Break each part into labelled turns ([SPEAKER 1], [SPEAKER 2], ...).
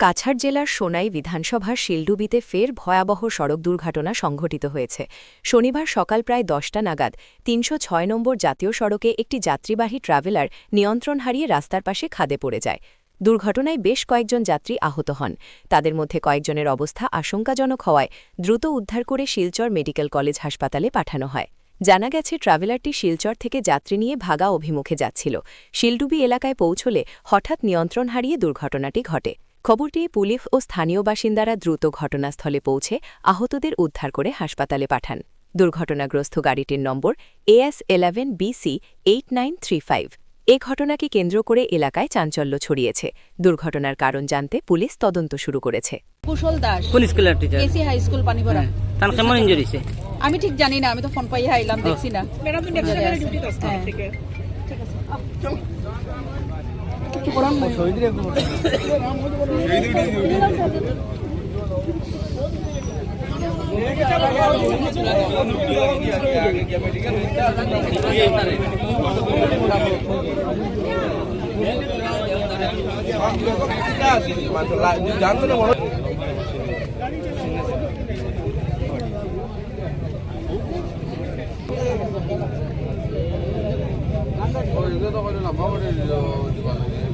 [SPEAKER 1] কাছাড় জেলার সোনাই বিধানসভার শিলডুবিতে ফের ভয়াবহ সড়ক দুর্ঘটনা সংঘটিত হয়েছে। শনিবার সকাল প্রায় দশটা নাগাদ তিনশো ছয় নম্বর জাতীয় সড়কে একটি যাত্রীবাহী ট্রাভেলার নিয়ন্ত্রণ হারিয়ে রাস্তার পাশে খাদে পড়ে যায়। দুর্ঘটনায় বেশ কয়েকজন যাত্রী আহত হন। তাদের মধ্যে কয়েকজনের অবস্থা আশঙ্কাজনক হওয়ায় দ্রুত উদ্ধার করে শিলচর মেডিকেল কলেজ হাসপাতালে পাঠানো হয়। জানা গেছে, ট্রাভেলারটি শিলচর থেকে যাত্রী নিয়ে ভাগা অভিমুখে যাচ্ছিল। শিলডুবি এলাকায় পৌঁছলে হঠাৎ নিয়ন্ত্রণ হারিয়ে দুর্ঘটনাটি ঘটে। খবরটি পুলিশ ও স্থানীয় বাসিন্দারা দ্রুত ঘটনাস্থলে পৌঁছে আহতদের উদ্ধার করে হাসপাতালে পাঠান। দুর্ঘটনাগ্রস্ত গাড়িটির number AS eleven BC eight nine three five. এ ঘটনাকে কেন্দ্র করে এলাকায় চাঞ্চল্য ছড়িয়েছে। দুর্ঘটনার কারণ জানতে পুলিশ তদন্ত শুরু করেছে।
[SPEAKER 2] কুশল দাস
[SPEAKER 3] কোন স্কুলের teacher
[SPEAKER 2] KC high school Panipara
[SPEAKER 3] তার কেমন ইঞ্জুরি
[SPEAKER 2] আমি ঠিক জানি না আমি তো ফোন পাইয়া আইলাম দেখছি না। হ্যাঁ।
[SPEAKER 4] জানতো না বড় জানতো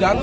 [SPEAKER 4] जान्छ